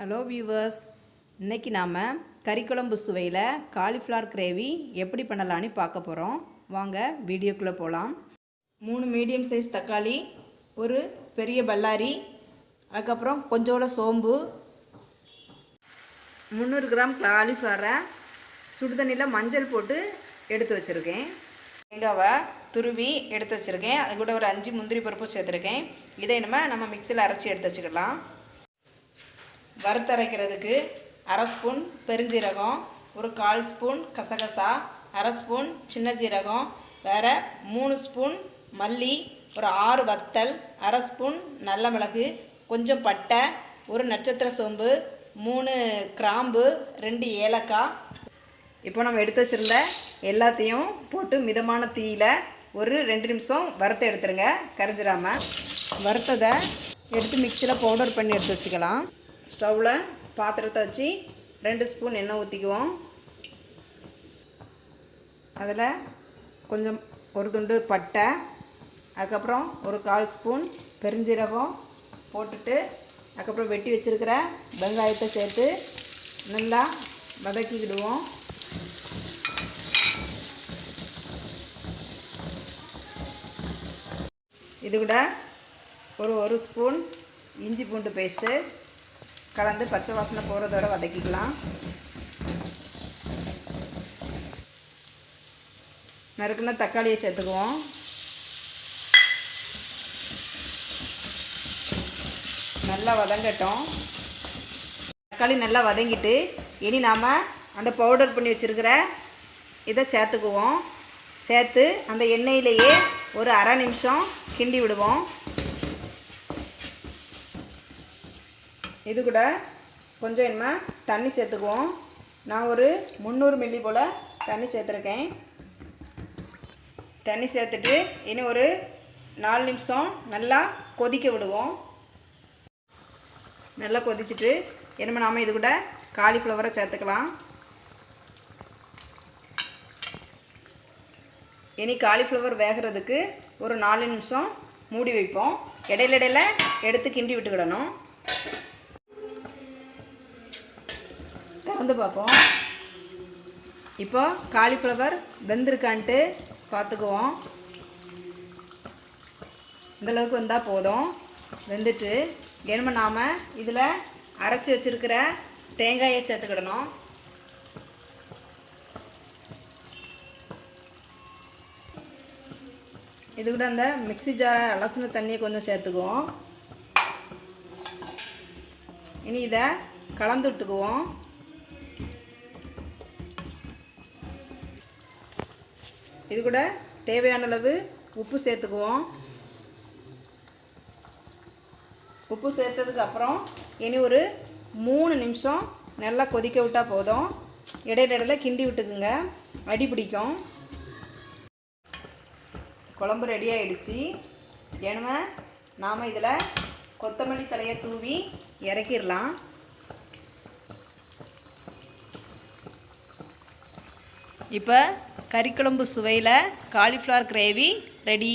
Hello viewers இன்னைக்கு நாம் கறிக்குழம்பு சுவையில் காலிஃப்ளவர் கிரேவி எப்படி பண்ணலான்னு பார்க்க போகிறோம் வாங்க வீடியோக்குள்ளே போகலாம் மூணு மீடியம் சைஸ் தக்காளி ஒரு பெரிய பல்லாரி அதுக்கப்புறம் கொஞ்சோட சோம்பு. முந்நூறு கிராம் காலிஃப்ளவரை சுடுதண்ணியில் மஞ்சள் போட்டு எடுத்து வச்சுருக்கேன். தேங்காவை துருவி எடுத்து வச்சுருக்கேன். அது கூட ஒரு அஞ்சு முந்திரி பருப்பு சேர்த்துருக்கேன். இதை நம்ம நம்ம மிக்சியில் அரைச்சி எடுத்து வச்சுக்கலாம். வறுத்தரைக்கிறதுக்கு அரை ஸ்பூன் பெருஞ்சீரகம் ஒரு கால் ஸ்பூன் கசகசா அரை ஸ்பூன் சின்ன ஜீரகம் வேறு மூணு ஸ்பூன் மல்லி ஒரு ஆறு வத்தல் அரை ஸ்பூன் நல்ல மிளகு கொஞ்சம் பட்டை ஒரு நட்சத்திர சோம்பு மூணு கிராம்பு ரெண்டு ஏலக்காய். இப்போ நம்ம எடுத்து வச்சுருந்த எல்லாத்தையும் போட்டு மிதமான தீயில் ஒரு ரெண்டு நிமிஷம் வறுத்து எடுத்துருங்க. கரைஞ்சிராம. வறுத்ததை எடுத்து மிக்சியில் பவுடர் பண்ணி எடுத்து வச்சுக்கலாம். ஸ்டவ்வில் பாத்திரத்தை வச்சு ரெண்டு ஸ்பூன் எண்ணெய் ஊற்றிக்குவோம் அதில் கொஞ்சம் ஒரு துண்டு பட்டை அதுக்கப்புறம் ஒரு கால் ஸ்பூன் பெருஞ்சீரகம் போட்டுட்டு அதுக்கப்புறம் வெட்டி வச்சுருக்கிற வெங்காயத்தை சேர்த்து நல்லா வதக்கிக்கிடுவோம். இது கூட ஒரு ஒரு ஸ்பூன் இஞ்சி பூண்டு பேஸ்ட்டு கலந்து பச்சை வாசனை போகிறதோட வதக்கிக்கலாம். நறுக்குன தக்காளியை சேர்த்துக்குவோம். நல்லா வதங்கட்டும். தக்காளி நல்லா வதங்கிட்டு இனி நாம் அந்த பவுடர் பண்ணி வச்சுருக்கிற இதை சேர்த்துக்குவோம். சேர்த்து அந்த எண்ணெயிலேயே ஒரு அரை நிமிஷம் கிண்டி விடுவோம். இது கூட கொஞ்சம் என்ன தண்ணி சேர்த்துக்குவோம். நான் ஒரு முந்நூறு மில்லி போல் தண்ணி சேர்த்துருக்கேன். தண்ணி சேர்த்துட்டு இனி ஒரு நாலு நிமிஷம் நல்லா கொதிக்க விடுவோம். நல்லா கொதிச்சுட்டு என்னமோ நாம் இது கூட காலிஃப்ளவரை சேர்த்துக்கலாம். இனி காலிஃப்ளவர் வேகிறதுக்கு ஒரு நாலு நிமிஷம் மூடி வைப்போம். இடையில இடையில எடுத்து கிண்டி விட்டுக்கிடணும். வந்து பார்ப்போம். இப்போ காலிஃப்ளவர் வெந்திருக்கான்ட்டு பார்த்துக்குவோம். இந்தளவுக்கு வந்தால் போதும். வெந்துட்டு இனிமே நாம் இதில் அரைச்சி வச்சுருக்கிற தேங்காயை சேர்த்துக்கிடணும். இது கூட அந்த மிக்ஸி ஜாரை அலசின தண்ணியை கொஞ்சம் சேர்த்துக்குவோம். இனி இதை கலந்து விட்டுக்குவோம். இது கூட தேவையான அளவு உப்பு சேர்த்துக்குவோம். உப்பு சேர்த்ததுக்கு அப்புறம் இனி ஒரு மூணு நிமிஷம் நல்லா கொதிக்க விட்டால் போதும். இடையில இடையில கிண்டி விட்டுக்குங்க. அடி பிடிக்கும். குழம்பு ரெடி ஆகிடுச்சி ஏன்னா நாம் இதில் கொத்தமல்லி தலையை தூவி இறக்கிடலாம். இப்போ கறிக்குழம்பு சுவையில் காலிஃப்ளவர் கிரேவி ரெடி